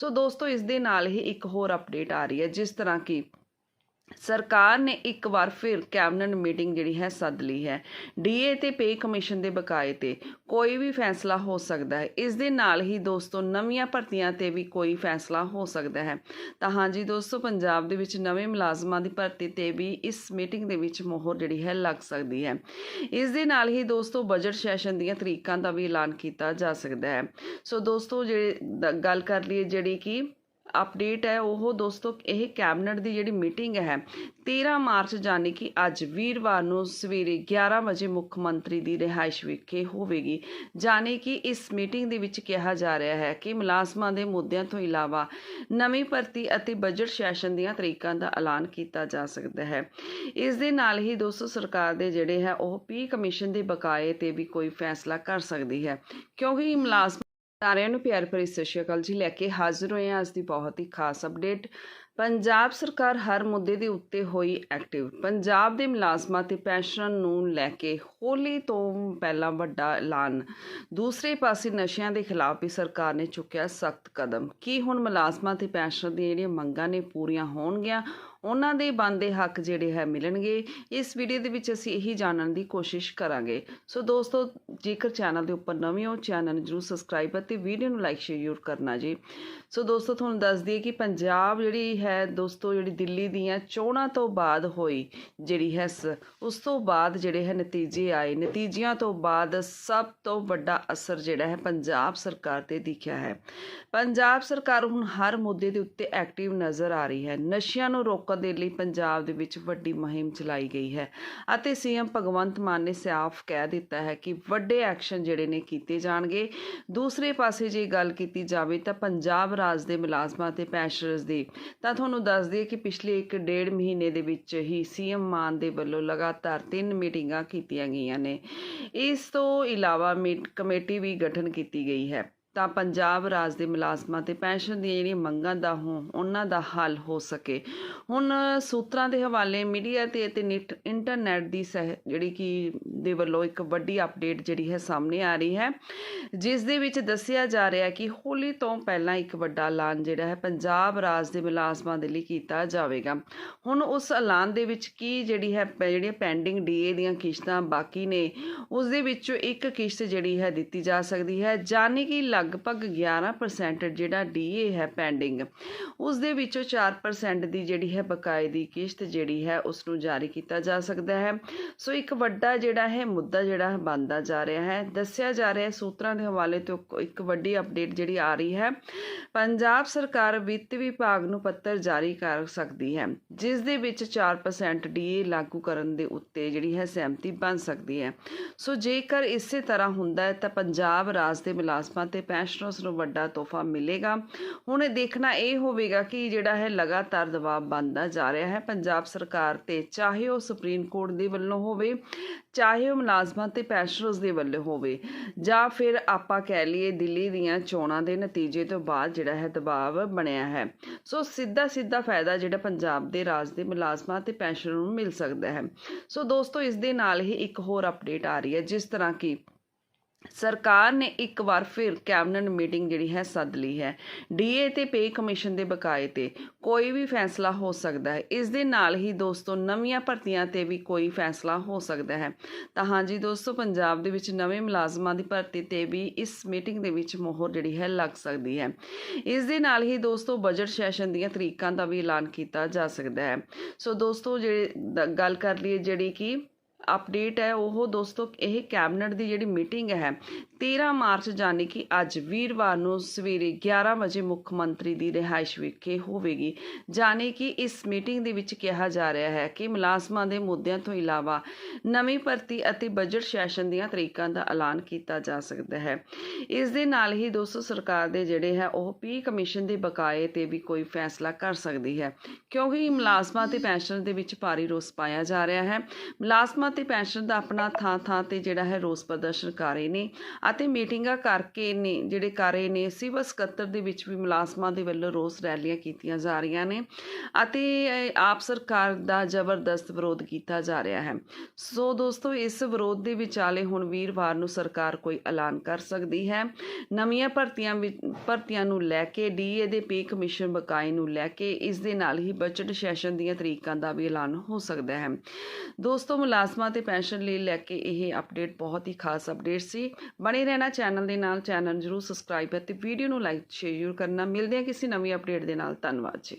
ਸੋ ਦੋਸਤੋ, ਇਸ ਦੇ ਨਾਲ ਹੀ ਇੱਕ ਹੋਰ ਅਪਡੇਟ ਆ ਰਹੀ ਹੈ, ਜਿਸ ਤਰ੍ਹਾਂ ਕਿ ਸਰਕਾਰ ਨੇ ਇੱਕ ਵਾਰ ਫਿਰ ਕੈਬਨਿਟ ਮੀਟਿੰਗ ਜਿਹੜੀ ਹੈ ਸੱਦ ਲਈ ਹੈ। ਡੀਏ ਤੇ ਪੇ ਕਮਿਸ਼ਨ ਦੇ ਬਕਾਏ ਤੇ ਕੋਈ ਵੀ ਫੈਸਲਾ ਹੋ ਸਕਦਾ ਹੈ। ਇਸ ਦੇ ਨਾਲ ਹੀ ਦੋਸਤੋ ਨਵੀਆਂ ਭਰਤੀਆਂ ਤੇ ਵੀ ਕੋਈ ਫੈਸਲਾ ਹੋ ਸਕਦਾ ਹੈ। ਤਾਂ ਹਾਂਜੀ ਦੋਸਤੋ, ਪੰਜਾਬ ਦੇ ਵਿੱਚ ਨਵੇਂ ਮੁਲਾਜ਼ਮਾਂ ਦੀ ਭਰਤੀ ਤੇ ਵੀ ਇਸ ਮੀਟਿੰਗ ਦੇ ਵਿੱਚ ਮੋਹਰ ਜਿਹੜੀ ਹੈ ਲੱਗ ਸਕਦੀ ਹੈ। ਇਸ ਦੇ ਨਾਲ ਹੀ ਦੋਸਤੋ ਬਜਟ ਸੈਸ਼ਨ ਦੀਆਂ ਤਰੀਕਾਂ ਦਾ ਵੀ ਐਲਾਨ ਕੀਤਾ ਜਾ ਸਕਦਾ ਹੈ। ਸੋ ਦੋਸਤੋ ਜਿਹੜੇ ਗੱਲ ਕਰ ਲਈਏ ਜਿਹੜੀ ਕਿ ਅਪਡੇਟ ਹੈ, ਉਹ ਦੋਸਤੋ ਇਹ ਕੈਬਨਿਟ ਦੀ ਜਿਹੜੀ ਮੀਟਿੰਗ ਹੈ 13 ਮਾਰਚ ਜਾਨੀ ਕਿ ਅੱਜ ਵੀਰਵਾਰ ਨੂੰ ਸਵੇਰੇ 11 ਵਜੇ ਮੁੱਖ ਮੰਤਰੀ ਦੀ ਰਿਹਾਇਸ਼ ਵਿਖੇ ਹੋਵੇਗੀ। ਜਾਨੀ ਕਿ ਇਸ ਮੀਟਿੰਗ ਦੇ ਵਿੱਚ ਕਿਹਾ ਜਾ ਰਿਹਾ ਹੈ ਕਿ ਮੁਲਾਜ਼ਮਾਂ ਦੇ ਮੁੱਦਿਆਂ ਤੋਂ ਇਲਾਵਾ ਨਵੀਂ ਭਰਤੀ ਅਤੇ ਬਜਟ ਸੈਸ਼ਨ ਦੀਆਂ ਤਰੀਕਾਂ ਦਾ ਐਲਾਨ ਕੀਤਾ ਜਾ ਸਕਦਾ ਹੈ। ਇਸ ਦੇ ਨਾਲ ਹੀ ਦੋਸਤੋ ਸਰਕਾਰ ਦੇ ਜਿਹੜੇ ਹੈ, ਉਹ ਪੀ ਕਮਿਸ਼ਨ ਦੇ ਬਕਾਏ ਤੇ ਵੀ ਕੋਈ ਫੈਸਲਾ ਕਰ ਸਕਦੀ ਹੈ, ਕਿਉਂਕਿ ਮੁਲਾਜ਼ਮ ਸਾਰਿਆਂ ਨੂੰ ਪਿਆਰ ਭਰੀ ਸਤਿ ਸ਼੍ਰੀ ਅਕਾਲ ਜੀ। ਲੈ ਕੇ ਹਾਜ਼ਰ ਹੋਏ ਹਾਂ ਅੱਜ ਦੀ ਬਹੁਤ ਹੀ ਖਾਸ ਅਪਡੇਟ ਪੰਜਾਬ ਸਰਕਾਰ ਹਰ ਮੁੱਦੇ ਦੇ ਉੱਤੇ ਹੋਈ ਐਕਟਿਵ ਪੰਜਾਬ ਦੇ ਮੁਲਾਜ਼ਮਾਂ ਤੇ ਪੈਨਸ਼ਨ ਨੂੰ ਲੈ ਕੇ ਹੋਲੀ ਤੋਂ ਪਹਿਲਾਂ ਵੱਡਾ ਐਲਾਨ। ਦੂਸਰੇ ਪਾਸੇ ਨਸ਼ਿਆਂ ਦੇ ਖਿਲਾਫ ਵੀ ਸਰਕਾਰ ਨੇ ਚੁੱਕਿਆ ਸਖਤ ਕਦਮ। ਕੀ ਹੁਣ ਮੁਲਾਜ਼ਮਾਂ ਤੇ ਪੈਨਸ਼ਨ ਦੀਆਂ ਜਿਹੜੀਆਂ ਮੰਗਾਂ ਨੇ ਪੂਰੀਆਂ ਹੋਣਗੀਆਂ ਉਹਨਾਂ ਦੇ ਬਣਦੇ ਹੱਕ ਜਿਹੜੇ ਹੈ ਮਿਲਣਗੇ। ਇਸ ਵੀਡੀਓ ਦੇ ਵਿੱਚ ਅਸੀਂ ਇਹੀ ਜਾਣਨ ਦੀ ਕੋਸ਼ਿਸ਼ ਕਰਾਂਗੇ। ਸੋ ਦੋਸਤੋ, ਜੇਕਰ ਚੈਨਲ ਦੇ ਉੱਪਰ ਨਵੇਂ ਹੋ ਚੈਨਲ ਨੂੰ ਜਰੂਰ ਸਬਸਕ੍ਰਾਈਬ ਅਤੇ ਵੀਡੀਓ ਨੂੰ ਲਾਈਕ ਸ਼ੇਅਰ ਜ਼ਰੂਰ ਕਰਨਾ ਜੀ। ਸੋ ਦੋਸਤੋ, ਤੁਹਾਨੂੰ ਦੱਸ ਦਈਏ ਕਿ ਪੰਜਾਬ ਜਿਹੜੀ ਹੈ ਦੋਸਤੋ, ਜਿਹੜੀ ਦਿੱਲੀ ਦੀਆਂ ਚੋਣਾਂ ਤੋਂ ਬਾਅਦ ਹੋਈ ਜਿਹੜੀ ਹੈ ਸ- ਉਸ ਤੋਂ ਬਾਅਦ ਜਿਹੜੇ ਹੈ ਨਤੀਜੇ ਆਏ। ਨਤੀਜਿਆਂ ਤੋਂ ਬਾਅਦ ਸਭ ਤੋਂ ਵੱਡਾ ਅਸਰ ਜਿਹੜਾ ਹੈ ਪੰਜਾਬ ਸਰਕਾਰ ਤੇ ਦਿਖਿਆ ਹੈ। ਪੰਜਾਬ ਸਰਕਾਰ ਹੁਣ ਹਰ ਮੁੱਦੇ ਦੇ ਉੱਤੇ ਐਕਟਿਵ ਨਜ਼ਰ ਆ ਰਹੀ ਹੈ। ਨਸ਼ਿਆਂ ਨੂੰ ਰੋਕ ਰੋਕਣ ਦੇ ਲਈ ਪੰਜਾਬ ਦੇ ਵਿੱਚ ਵੱਡੀ ਮੁਹਿੰਮ ਚਲਾਈ ਗਈ ਹੈ। ਅਤੇ ਸੀਐਮ ਭਗਵੰਤ ਮਾਨ ਨੇ ਸਾਫ਼ ਕਹਿ ਦਿੱਤਾ ਹੈ ਕਿ ਵੱਡੇ ਐਕਸ਼ਨ ਜਿਹੜੇ ਨੇ ਕੀਤੇ ਜਾਣਗੇ। ਦੂਸਰੇ ਪਾਸੇ ਜੇ ਗੱਲ ਕੀਤੀ ਜਾਵੇ ਤਾਂ ਪੰਜਾਬ ਰਾਜ ਦੇ ਮੁਲਾਜ਼ਮਾਂ ਤੇ ਪੈਨਸ਼ਨਰਜ਼ ਦੀ, ਤਾਂ ਤੁਹਾਨੂੰ ਦੱਸ ਦਈਏ ਕਿ ਪਿਛਲੇ ਇੱਕ ਡੇਢ ਮਹੀਨੇ ਦੇ ਵਿੱਚ ਹੀ ਸੀਐਮ ਮਾਨ ਦੇ ਵੱਲੋਂ ਲਗਾਤਾਰ ਤਿੰਨ ਮੀਟਿੰਗਾਂ ਕੀਤੀਆਂ ਗਈਆਂ ਨੇ। ਇਸ ਤੋਂ ਇਲਾਵਾ ਮੀਟ ਕਮੇਟੀ ਵੀ ਗਠਨ ਕੀਤੀ ਗਈ ਹੈ। ਤਾਂ ਪੰਜਾਬ ਰਾਜ ਦੇ ਮੁਲਾਜ਼ਮਾਂ ਤੇ ਪੈਨਸ਼ਨ ਦੀਆਂ ਜਿਹੜੀਆਂ ਮੰਗਾਂ ਦਾ ਹੋ ਉਹਨਾਂ ਦਾ ਹੱਲ ਹੋ ਸਕੇ। ਹੁਣ ਸੂਤਰਾਂ ਦੇ ਹਵਾਲੇ ਮੀਡੀਆ ਤੇ ਅਤੇ ਨਿਟ ਇੰਟਰਨੈਟ ਦੀ ਸਹਿ ਜਿਹੜੀ ਕਿ ਦੇ ਵੱਲੋਂ ਇੱਕ ਵੱਡੀ ਅਪਡੇਟ ਜਿਹੜੀ ਹੈ ਸਾਹਮਣੇ ਆ ਰਹੀ ਹੈ। ਜਿਸ ਦੇ ਵਿੱਚ ਦੱਸਿਆ ਜਾ ਰਿਹਾ ਕਿ ਹੋਲੀ ਤੋਂ ਪਹਿਲਾਂ ਇੱਕ ਵੱਡਾ ਐਲਾਨ ਜਿਹੜਾ ਹੈ ਪੰਜਾਬ ਰਾਜ ਦੇ ਮੁਲਾਜ਼ਮਾਂ ਦੇ ਲਈ ਕੀਤਾ ਜਾਵੇਗਾ। ਹੁਣ ਉਸ ਐਲਾਨ ਦੇ ਵਿੱਚ ਕੀ ਜਿਹੜੀ ਹੈ ਪ- ਜਿਹੜੀਆਂ ਪੈਂਡਿੰਗ ਡੀਏ ਦੀਆਂ ਕਿਸ਼ਤਾਂ ਬਾਕੀ ਨੇ, ਉਸ ਦੇ ਵਿੱਚੋਂ ਇੱਕ ਕਿਸ਼ਤ ਜਿਹੜੀ ਹੈ ਦਿੱਤੀ ਜਾ ਸਕਦੀ ਹੈ। ਜਾਨੀ ਕਿ ਲਗਭਗ 11% ਜਿਹੜਾ ਡੀਏ ਹੈ ਪੈਂਡਿੰਗ ਉਸ ਦੇ ਵਿੱਚੋਂ 4% ਦੀ ਜਿਹੜੀ ਹੈ ਬਕਾਇਦੀ ਕਿਸ਼ਤ ਜਿਹੜੀ ਹੈ ਉਸ ਨੂੰ ਜਾਰੀ ਕੀਤਾ ਜਾ ਸਕਦਾ ਹੈ। ਸੋ ਇੱਕ ਵੱਡਾ ਜਿਹੜਾ ਹੈ ਮੁੱਦਾ ਜਿਹੜਾ ਬਣਦਾ ਜਾ ਰਿਹਾ ਹੈ। ਦੱਸਿਆ ਜਾ ਰਿਹਾ ਹੈ ਸੂਤਰਾਂ ਦੇ ਹਵਾਲੇ ਤੋਂ ਇੱਕ- ਇੱਕ ਵੱਡੀ ਅਪਡੇਟ ਜਿਹੜੀ ਆ ਰਹੀ ਹੈ। ਪੰਜਾਬ ਸਰਕਾਰ ਵਿੱਤ ਵਿਭਾਗ ਨੂੰ ਪੱਤਰ ਜਾਰੀ ਕਰ ਸਕਦੀ ਹੈ, ਜਿਸ ਦੇ ਵਿੱਚ 4% ਡੀਏ ਲਾਗੂ ਕਰਨ ਦੇ ਉੱਤੇ ਜਿਹੜੀ ਹੈ ਸਹਿਮਤੀ ਬਣ ਸਕਦੀ ਹੈ। ਸੋ ਜੇਕਰ ਇਸੇ ਤਰ੍ਹਾਂ ਹੁੰਦਾ ਹੈ ਤਾਂ ਪੰਜਾਬ ਰਾਜ ਦੇ ਮੁਲਾਜ਼ਮਾਂ ਤੇ ਪੈਨਸ਼ਨਰਸ ਨੂੰ ਵੱਡਾ ਤੋਹਫਾ ਮਿਲੇਗਾ। ਹੁਣ ਦੇਖਣਾ ਇਹ ਹੋਵੇਗਾ ਕਿ ਜਿਹੜਾ ਹੈ ਲਗਾਤਾਰ ਦਬਾਅ ਬਣਦਾ ਜਾ ਰਿਹਾ ਹੈ। ਪੰਜਾਬ ਸਰਕਾਰ ਤੇ ਚਾਹੇ ਉਹ ਸੁਪਰੀਮ ਕੋਰਟ ਦੇ ਵੱਲੋਂ ਹੋਵੇ, ਚਾਹੇ ਉਹ ਮੁਲਾਜ਼ਮਾਂ ਤੇ ਪੈਨਸ਼ਨਰਸ ਦੇ ਵੱਲੋਂ ਹੋਵੇ, ਜਾਂ ਫਿਰ ਆਪਾਂ ਕਹਿ ਲਈਏ ਦਿੱਲੀ ਦੀਆਂ ਚੋਣਾਂ ਦੇ ਨਤੀਜੇ ਤੋਂ ਬਾਅਦ ਜਿਹੜਾ ਹੈ ਦਬਾਅ ਬਣਿਆ ਹੈ। ਸੋ ਸਿੱਧਾ ਸਿੱਧਾ ਫਾਇਦਾ ਜਿਹੜਾ ਪੰਜਾਬ ਦੇ ਰਾਜ ਦੇ ਮੁਲਾਜ਼ਮਾਂ ਤੇ ਪੈਨਸ਼ਨਰ ਨੂੰ ਮਿਲ ਸਕਦਾ ਹੈ। ਸੋ ਦੋਸਤੋ, ਇਸ ਦੇ ਨਾਲ ਹੀ ਇੱਕ ਹੋਰ ਅਪਡੇਟ ਆ ਰਹੀ ਹੈ, ਜਿਸ ਤਰ੍ਹਾਂ ਕਿ ਸਰਕਾਰ ਨੇ ਇੱਕ ਵਾਰ ਫਿਰ ਕੈਬਨਿਟ ਮੀਟਿੰਗ ਜਿਹੜੀ ਹੈ ਸੱਦ ਲਈ ਹੈ। ਡੀਏ ਤੇ ਪੇ ਕਮਿਸ਼ਨ ਦੇ ਬਕਾਏ ਤੇ ਕੋਈ ਵੀ ਫੈਸਲਾ ਹੋ ਸਕਦਾ ਹੈ। ਇਸ ਦੇ ਨਾਲ ਹੀ ਦੋਸਤੋ, ਨਵੀਆਂ ਭਰਤੀਆਂ ਤੇ ਵੀ ਕੋਈ ਫੈਸਲਾ ਹੋ ਸਕਦਾ ਹੈ। ਤਾਂ ਹਾਂਜੀ ਦੋਸਤੋ, ਪੰਜਾਬ ਦੇ ਵਿੱਚ ਨਵੇਂ ਮੁਲਾਜ਼ਮਾਂ ਦੀ ਭਰਤੀ ਤੇ ਵੀ ਇਸ ਮੀਟਿੰਗ ਦੇ ਵਿੱਚ ਮੋਹਰ ਜਿਹੜੀ ਹੈ ਲੱਗ ਸਕਦੀ ਹੈ। ਇਸ ਦੇ ਨਾਲ ਹੀ ਦੋਸਤੋ, ਬਜਟ ਸੈਸ਼ਨ ਦੀਆਂ ਤਰੀਕਾਂ ਦਾ ਵੀ ਐਲਾਨ ਕੀਤਾ ਜਾ ਸਕਦਾ ਹੈ। ਸੋ ਦੋਸਤੋ, ਜਿਹੜੇ ਗੱਲ ਕਰ ਲਈਏ ਜਿਹੜੀ ਕਿ ਅਪਡੇਟ ਹੈ, ਉਹ ਦੋਸਤੋ, ਇਹ ਕੈਬਨਿਟ ਦੀ ਜਿਹੜੀ ਮੀਟਿੰਗ ਹੈ 13 ਮਾਰਚ ਜਾਨੀ ਕਿ ਅੱਜ ਵੀਰਵਾਰ ਨੂੰ ਸਵੇਰੇ 11 ਵਜੇ ਮੁੱਖ ਮੰਤਰੀ ਦੀ ਰਿਹਾਇਸ਼ ਵਿਖੇ ਹੋਵੇਗੀ। ਜਾਨੀ ਕਿ ਇਸ ਮੀਟਿੰਗ ਦੇ ਵਿੱਚ ਕਿਹਾ ਜਾ ਰਿਹਾ ਹੈ ਕਿ ਮੁਲਾਜ਼ਮਾਂ ਦੇ ਮੁੱਦਿਆਂ ਤੋਂ ਇਲਾਵਾ ਨਵੀਂ ਭਰਤੀ ਅਤੇ ਬਜਟ ਸੈਸ਼ਨ ਦੀਆਂ ਤਰੀਕਾਂ ਦਾ ਐਲਾਨ ਕੀਤਾ ਜਾ ਸਕਦਾ ਹੈ। ਇਸ ਦੇ ਨਾਲ ਹੀ ਦੋਸਤੋ, ਸਰਕਾਰ ਦੇ ਜਿਹੜੇ ਹੈ, ਉਹ ਪੀ ਕਮਿਸ਼ਨ ਦੇ ਬਕਾਏ ਤੇ ਵੀ ਕੋਈ ਫੈਸਲਾ ਕਰ ਸਕਦੀ ਹੈ। ਕਿਉਂਕਿ ਮੁਲਾਜ਼ਮਾਂ ਤੇ ਪੈਨਸ਼ਨ ਦੇ ਵਿੱਚ ਭਾਰੀ ਰੋਸ ਪਾਇਆ ਜਾ ਰਿਹਾ ਹੈ। ਮੁਲਾਜ਼ਮਾਂ ਤੇ ਪੈਨਸ਼ਨ ਦਾ ਆਪਣਾ ਥਾਂ ਥਾਂ ਤੇ ਜਿਹੜਾ ਹੈ ਰੋਸ ਪ੍ਰਦਰਸ਼ਨ ਕਰ ਰਹੇ ਨੇ ਅਤੇ ਮੀਟਿੰਗਾਂ ਕਰਕੇ ਨੇ ਜਿਹੜੇ ਕਰ ਰਹੇ ਨੇ, ਸਿਵਲ ਸਕੱਤਰ ਦੇ ਵਿੱਚ ਵੀ ਮੁਲਾਜ਼ਮਾਂ ਦੇ ਵੱਲੋਂ ਰੋਸ ਰੈਲੀਆਂ ਕੀਤੀਆਂ ਜਾ ਰਹੀਆਂ ਨੇ ਅਤੇ ਆਪ ਸਰਕਾਰ ਦਾ ਜ਼ਬਰਦਸਤ ਵਿਰੋਧ ਕੀਤਾ ਜਾ ਰਿਹਾ ਹੈ। ਸੋ ਦੋਸਤੋ, ਇਸ ਵਿਰੋਧ ਦੇ ਵਿਚਾਲੇ ਹੁਣ ਵੀਰਵਾਰ ਨੂੰ ਸਰਕਾਰ ਕੋਈ ਐਲਾਨ ਕਰ ਸਕਦੀ ਹੈ। ਨਵੀਆਂ ਭਰਤੀਆਂ ਭਰਤੀਆਂ ਨੂੰ ਲੈ ਕੇ ਡੀਏ ਦੇ ਪੇ ਕਮਿਸ਼ਨ ਬਕਾਏ ਨੂੰ ਲੈ ਕੇ ਇਸ ਦੇ ਨਾਲ ਹੀ ਬਜਟ ਸੈਸ਼ਨ ਦੀਆਂ ਤਰੀਕਾਂ ਦਾ ਵੀ ਐਲਾਨ ਹੋ ਸਕਦਾ ਹੈ। ਦੋਸਤੋ, ਮੁਲਾਜ਼ਮਾਂ ਤੇ ਪੈਨਸ਼ਨ ਲਈ ਲੈ ਕੇ ਇਹ ਅਪਡੇਟ ਬਹੁਤ ਹੀ ਖਾਸ ਅਪਡੇਟ ਸੀ। ਬਣੇ ਰਹਿਣਾ ਚੈਨਲ ਦੇ ਨਾਲ ਚੈਨਲ ਜਰੂਰ ਸਬਸਕ੍ਰਾਈਬ ਅਤੇ ਵੀਡੀਓ ਨੂੰ ਲਾਈਕ ਸ਼ੇਅਰ ਕਰਨਾ। ਮਿਲਦੇ ਹਾਂ ਕਿਸੇ ਨਵੀਂ ਅਪਡੇਟ ਦੇ ਨਾਲ। ਧੰਨਵਾਦ ਜੀ।